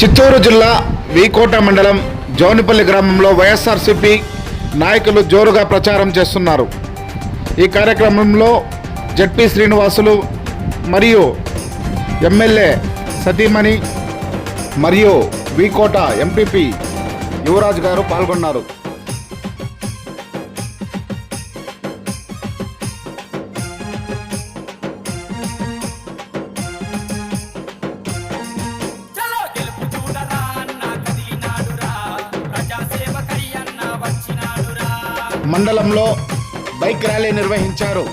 చిత్తూరు జిల్లా వీకోట మండలం జోనిపల్లి గ్రామంలో వైఎస్ఆర్సీపీ నాయకులు జోరుగా ప్రచారం చేస్తున్నారు. ఈ కార్యక్రమంలో జడ్పీ శ్రీనివాసులు మరియు ఎమ్మెల్యే సతీమణి మరియు వీకోట ఎంపీపీ యువరాజ్ గారు పాల్గొన్నారు. మండలంలో బైక్ ర్యాలీ నిర్వహించారు.